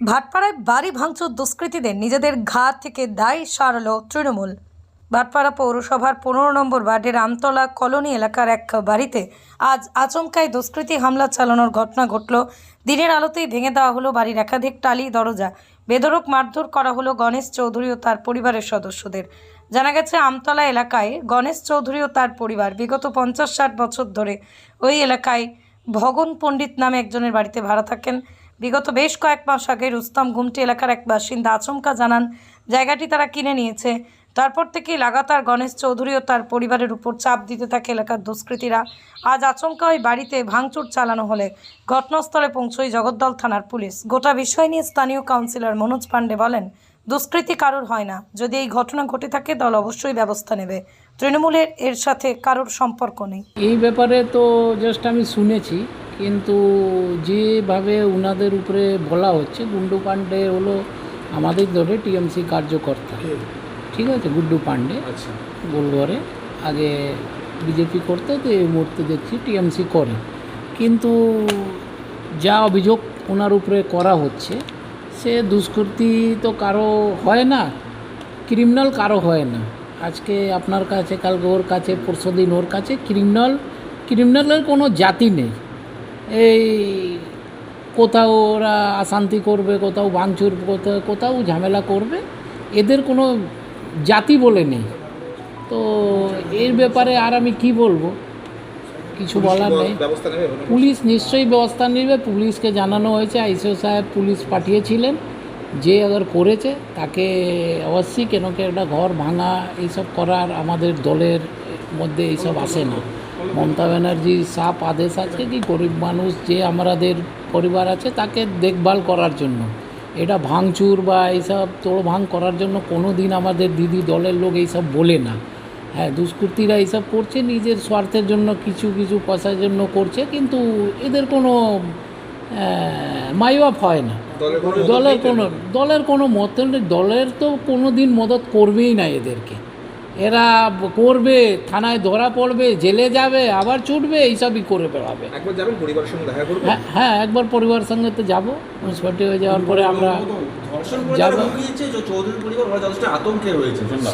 ভাটপাড়ায় বাড়ি ভাঙচুর দুষ্কৃতীদের নিজেদের ঘা থেকে দায় সারল তৃণমূল। ভাটপাড়া পৌরসভার পনেরো নম্বর ওয়ার্ডের আমতলা কলোনি এলাকার এক বাড়িতে আজ আচমকায় দুষ্কৃতী হামলা চালানোর ঘটনা ঘটল। দিনের আলোতেই ভেঙে দেওয়া হলো বাড়ির একাধিক টালি, দরজা, বেদরক মারধর করা হলো গণেশ চৌধুরী ও তার পরিবারের সদস্যদের। জানা গেছে, আমতলা এলাকায় গণেশ চৌধুরী ও তার পরিবার বিগত পঞ্চাশ ষাট বছর ধরে ওই এলাকায় ভগন পণ্ডিত নামে একজনের বাড়িতে ভাড়া থাকেন। বিগত বেশ কয়েক মাস আগে রুস্তাম ঘুমটি এলাকার এক বাসিন্দা আচমকা জানান, জায়গাটি তারা কিনে নিয়েছে। তারপর থেকেই লাগাতার গণেশ চৌধুরী ও তার পরিবারের উপর চাপ দিতে থাকে এলাকার দুষ্কৃতীরা। আজ আচমকা ওই বাড়িতে ভাঙচুর চালানো হলে ঘটনাস্থলে পৌঁছয় জগদ্দল থানার পুলিশ। গোটা বিষয় নিয়ে স্থানীয় কাউন্সিলর মনোজ পাণ্ডে বলেন দুষ্কৃতি কারোর হয় না। যদি এই ঘটনা ঘটে থাকে দল অবশ্যই ব্যবস্থা নেবে। তৃণমূলের এর সাথে কারোর সম্পর্ক নেই। এই ব্যাপারে তো জাস্ট আমি শুনেছি কিন্তু যেভাবে উনাদের উপরে বলা হচ্ছে গুন্ডু পাণ্ডে হলো আমাদের দলে টিএমসি কার্যকর্তা। ঠিক আছে গুড্ডু পাণ্ডে। আচ্ছা। গোলঘরে। আগে বিজেপি করতো তো এই মুহূর্তে দেখছি টিএমসি করে। কিন্তু যা অভিযোগ ওনার উপরে করা হচ্ছে সে দুষ্কৃতি তো কারও হয় না ক্রিমিনাল কারও হয় না। আজকে আপনার কাছে কালকে ওর কাছে, পরশু দিন ওর কাছে ক্রিমিনাল ক্রিমিনালের কোনো জাতি নেই। এই কোথাও ওরা অশান্তি করবে, কোথাও ভাঙচুর কোথাও কোথাও ঝামেলা করবে, এদের কোনো জাতি বলে নেই। তো এর ব্যাপারে আর আমি কি বলব? কিছু বলার নেই। পুলিশ নিশ্চয়ই ব্যবস্থা নেবে। পুলিশকে জানানো হয়েছে আইসিও সাহেব পুলিশ পাঠিয়েছিলেন। যে আবার করেছে তাকে অবশ্যই কেন কি একটা ঘর ভাঙা এইসব করার আমাদের দলের মধ্যে এইসব আসে না। মমতা ব্যানার্জির সাপ আদেশ আছে কি গরিব মানুষ যে আমাদের পরিবার আছে তাকে দেখভাল করার জন্য। এটা ভাঙচুর বা এইসব তোড় ভাঙ করার জন্য কোনো দিন আমাদের দিদি দলের লোক এইসব বলে না। হ্যাঁ দুষ্কৃতীরা এইসব করছে নিজের স্বার্থের জন্য কিছু কিছু পয়সার জন্য করছে কিন্তু এদের কোনো মাইওয়াপ হয় না। দলের কোনো দলের কোনো মত। দলের তো কোনো দিন মদত করবেই না এদেরকে। এরা করবে থানায় ধরা পড়বে জেলে যাবে আবার ছুটবে এইসবই করে বেড়াবে। হ্যাঁ হ্যাঁ একবার পরিবারের সঙ্গে তো যাব মিউনিসিপালিটি হয়ে যাওয়ার পরে আমরা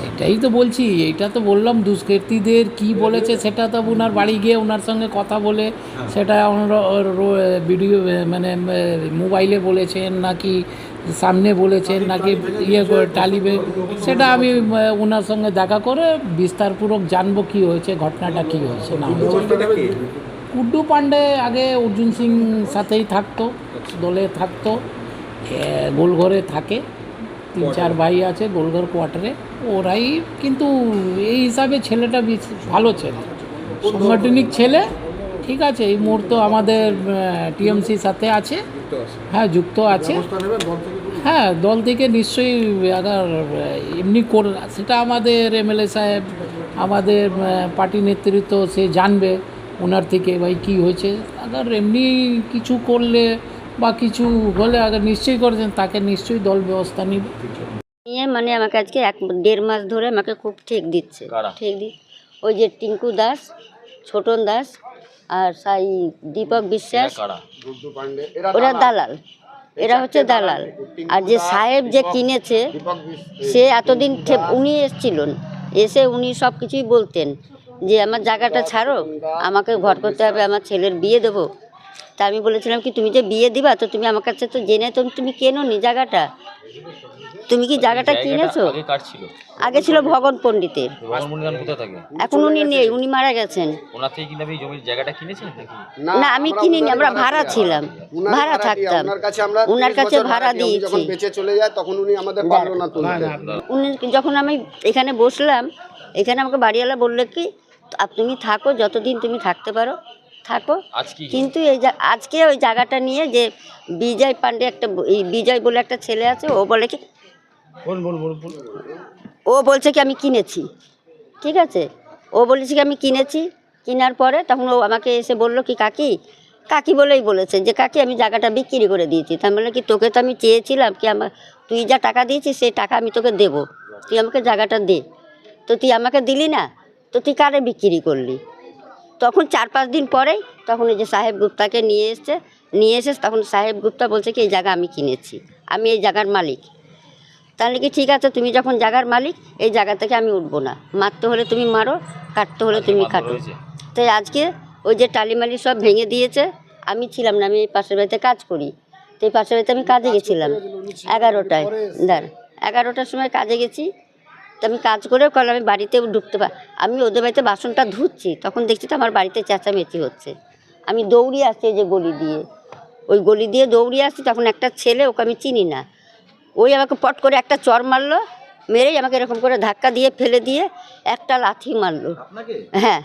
সেটাই তো বলছি এইটা তো বললাম দুষ্কৃতীদের কি বলেছে সেটা তো ওনার বাড়ি গিয়ে ওনার সঙ্গে কথা বলে সেটা ওর রো- ভিডিও মানে মোবাইলে বলেছেন নাকি সামনে বলেছেন নাকি ইয়ে করে টালিবে সেটা আমি ওনার সঙ্গে দেখা করে বিস্তারপূর্বক জানব কি হয়েছে ঘটনাটা কি হয়েছে না। কুড্ডু পান্ডে আগে অর্জুন সিং সাথেই থাকতো দলে থাকতো। গোলঘরে থাকে। তিন চার ভাই আছে গোলঘর কোয়ার্টারে ওরাই কিন্তু এই হিসাবে ছেলেটা ভালো ছেলে। সাংগঠনিক ছেলে ঠিক আছে এই মুহূর্তে আমাদের টিএমসির সাথে আছে। হ্যাঁ যুক্ত আছে। হ্যাঁ দল থেকে নিশ্চয়ই আগার এমনি কর সেটা আমাদের এমএলএ সাহেব আমাদের পার্টি নেতৃত্ব সে জানবে ওনার থেকে ভাই কী হয়েছে। আগার এমনি কিছু করলে বা কিছু হলে আগে নিশ্চয়ই করেছেন তাকে নিশ্চয়ই দল ব্যবস্থা নিবে। নিয়ে মানে আমাকে আজকে এক দেড় মাস ধরে আমাকে খুব ঠেক দিচ্ছে। ঠেক দি ওই যে টিঙ্কু দাস ছোটন দাস আর সাই দীপক বিশ্বাস। ওরা দালাল। এরা হচ্ছে দালাল। আর যে সাহেব যে কিনেছে সে এতদিন উনি এসেছিলেন। এসে উনি সব কিছুই বলতেন যে আমার জায়গাটা ছাড়ো আমাকে ঘর করতে হবে আমার ছেলের বিয়ে দেবো। তা আমি বলেছিলাম কি তুমি যে বিয়ে দিবা তো তুমি আমার কাছে তো জেনে তো তুমি কেনো নি জায়গাটা? তুমি কি জায়গাটা কিনেছো? আগে ছিল? আগে ছিল ভগন পণ্ডিতের থাকে? এখন উনি নেই উনি মারা গেছেন। না আমি কিনিনি আমরা ভাড়া ছিলাম। ভাড়া থাকতাম। ওনার কাছে আমরা ওনার 30 কাছে বছর ভাড়া দিয়েছি। বেঁচে চলে যায় তখন উনি আমাদের পারল না তুলতে উনি যখন আমি এখানে বসলাম এখানে আমাকে বাড়িওয়ালা বলল কি তুমি থাকো যতদিন তুমি থাকতে পারো থাকো। কিন্তু এই আজকে ওই জায়গাটা নিয়ে যে বিজয় পান্ডে একটা এই বিজয় বলে একটা ছেলে আছে ও বলে কি ও বলছে কি আমি কিনেছি। ঠিক আছে? ও বলেছে কি আমি কিনেছি। কেনার পরে তখন ও আমাকে এসে বলল কি কাকি কাকি বলেই বলেছে যে কাকি আমি জায়গাটা বিক্রি করে দিয়েছি। তার মানে কি তোকে তো আমি চেয়েছিলাম কি আমার তুই যা টাকা দিয়েছিস সেই টাকা আমি তোকে দেবো। তুই আমাকে জায়গাটা দে। তো তুই আমাকে দিলি না তো তুই কারে বিক্রি করলি? তখন চার পাঁচ দিন পরেই তখন ওই যে সাহেব গুপ্তাকে নিয়ে এসছে নিয়ে এসে তখন সাহেব গুপ্তা বলছে কি এই জায়গা আমি কিনেছি আমি এই জায়গার মালিক। তাহলে কি ঠিক আছে তুমি যখন জায়গার মালিক এই জায়গা থেকে আমি উঠবো না। মারতে হলে তুমি মারো কাটতে হলে তুমি কাটো? তাই আজকে ওই যে টালিমালি সব ভেঙে দিয়েছে আমি ছিলাম না আমি এই পাশের বাড়িতে কাজ করি। তো এই পাশের বাড়িতে আমি কাজে গেছিলাম। এগারোটায়। দাঁড় এগারোটার সময় কাজে গেছি। তো আমি কাজ করে কল আমি বাড়িতে ঢুকতে পার আমি ওদের বাড়িতে বাসনটা ধুচ্ছি তখন দেখছি তো আমার বাড়িতে চেঁচামেচি হচ্ছে। আমি দৌড়িয়ে আসছি এই যে গলি দিয়ে। ওই গলি দিয়ে দৌড়িয়ে আসছি তখন একটা ছেলে ওকে আমি চিনি না। ওই আমাকে পট করে একটা চর মারলো মেরেই আমাকে এরকম করে ধাক্কা দিয়ে ফেলে দিয়ে একটা লাথি মারলো। হ্যাঁ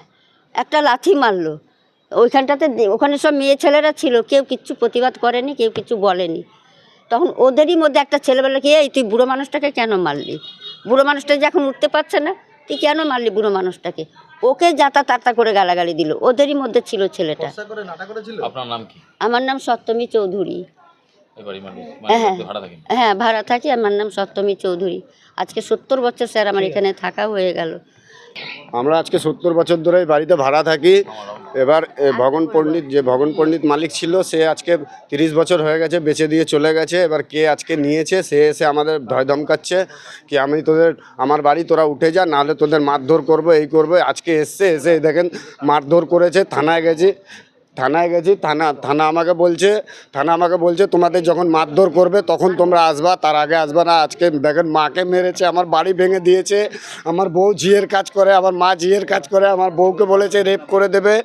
একটা লাথি মারলো। ওইখানটাতে ওখানে সব মেয়ে ছেলেরা ছিল কেউ কিচ্ছু প্রতিবাদ করেনি কেউ কিছু বলেনি। তখন ওদেরই মধ্যে একটা ছেলে বলে কি এই তুই বুড়ো মানুষটাকে কেন মারলি? বুড়ো মানুষটা যে এখন উঠতে পারছে না তুই কেন মারলি বুড়ো মানুষটাকে? ওকে যাতা তাতা করে গালাগালি দিল ওদেরই মধ্যে ছিল ছেলেটা। ভরসা করে নাটা করেছিল? আপনার নাম কি? আমার নাম সপ্তমী চৌধুরী। হ্যাঁ। মানে ভাড়া হ্যাঁ ভাড়া থাকি আমার নাম সপ্তমী চৌধুরী। আজকে সত্তর বছর স্যার আমার এখানে থাকা হয়ে গেল। আমরা আজকে সত্তর বছর ধরে বাড়িতে ভাড়া থাকি। এবার এ, ভগন পণ্ডিত যে ভগন পণ্ডিত মালিক ছিল সে আজকে তিরিশ বছর হয়ে গেছে বেঁচে দিয়ে চলে গেছে। এবার কে আজকে নিয়েছে সে এসে আমাদের ধয় ধমকাচ্ছে কি আমি তোদের আমার বাড়ি তোরা উঠে যা নাহলে তোদের মারধর করব এই করব। আজকে এসছে এসে দেখেন মারধর করেছে থানায় গেছি। থানায় গেছি, থানা থানা আমাকে বলছে, থানা আমাকে বলছে, তোমাদের যখন মারধর করবে, তখন তোমরা আসবা, তার আগে আসবা না, আজকে দেখেন মাকে মেরেছে, আমার বাড়ি ভেঙে দিয়েছে, আমার বউ ঝিয়ের কাজ করে, আমার মা ঝিয়ের কাজ করে, আমার বউকে বলেছে রেপ করে দেবে,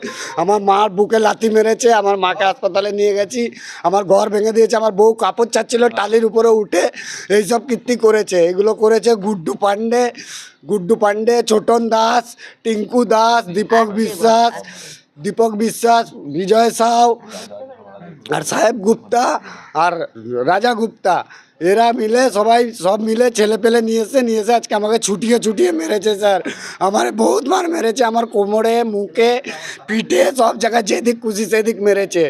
আমার মার বুকে লাথি মেরেছে, আমার মাকে হাসপাতালে নিয়ে গেছি, আমার ঘর ভেঙে দিয়েছে, আমার বউ কাপড় চাচ্ছিল টালির উপরে উঠে, এইসব কীর্তি করেছে, এগুলো করেছে গুড্ডু পান্ডে গুড্ডু পান্ডে, ছোটন দাস, টিঙ্কু দাস, দীপক বিশ্বাস দীপক বিশ্বাস বিজয় সাউ আর সাহেব গুপ্তা আর রাজা গুপ্তা। এরা মিলে সবাই সব মিলে ছেলে পেলে নিয়ে এসে নিয়ে এসে আজকে আমাকে ছুটিয়ে ছুটিয়ে মেরেছে স্যার। আমার বহুত মার মেরেছে আমার কোমরে মুখে পিঠে সব জায়গায় যেদিক খুশি সেদিক মেরেছে।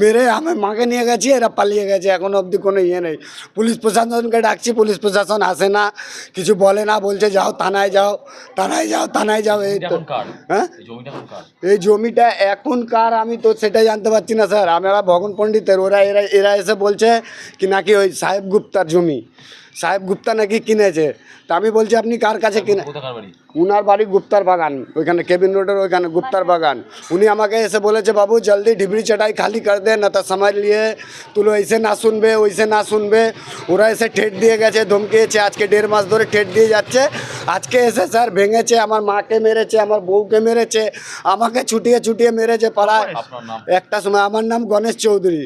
মেরে আমি মাকে নিয়ে গেছি এরা পালিয়ে গেছে এখনও অবধি কোনো ইয়ে নেই। পুলিশ প্রশাসনকে ডাকছি পুলিশ প্রশাসন আসে না কিছু বলে না বলছে যাও থানায় যাও থানায় যাও থানায় যাও এই এটা তো এখন কার? হ্যাঁ? এই জমিটা এখন কার? এই জমিটা এখন কার আমি তো সেটা জানতে পারছি না স্যার। আমরা ভগন পণ্ডিতের ওরা এরা এরা এসে বলছে কি নাকি ওই সাহেব গুপ্তার জমি। সাহেব গুপ্তা নাকি কিনেছে? তা আমি বলছি আপনি কার কাছে কিনে উনার বাড়ি গুপ্তার বাগান ওইখানে কেবিন রোডের ওইখানে গুপ্তার বাগান। উনি আমাকে এসে বলেছে বাবু জলদি ঢিবড়ি চটাই খালি কর দে না তো সময় নিয়ে তুলো ऐसे না শুনবে ওইসে না শুনবে। ওরা এসে ঠেট দিয়ে গেছে ধমকিয়েছে আজকে দেড় মাস ধরে ঠেট দিয়ে যাচ্ছে। আজকে এসে স্যার ভেঙেছে আমার মাকে মেরেছে আমার বউকে মেরেছে আমাকে ছুটিয়ে ছুটিয়ে মেরেছে পাড়ায়। একটা সময় আমার নাম গণেশ চৌধুরী।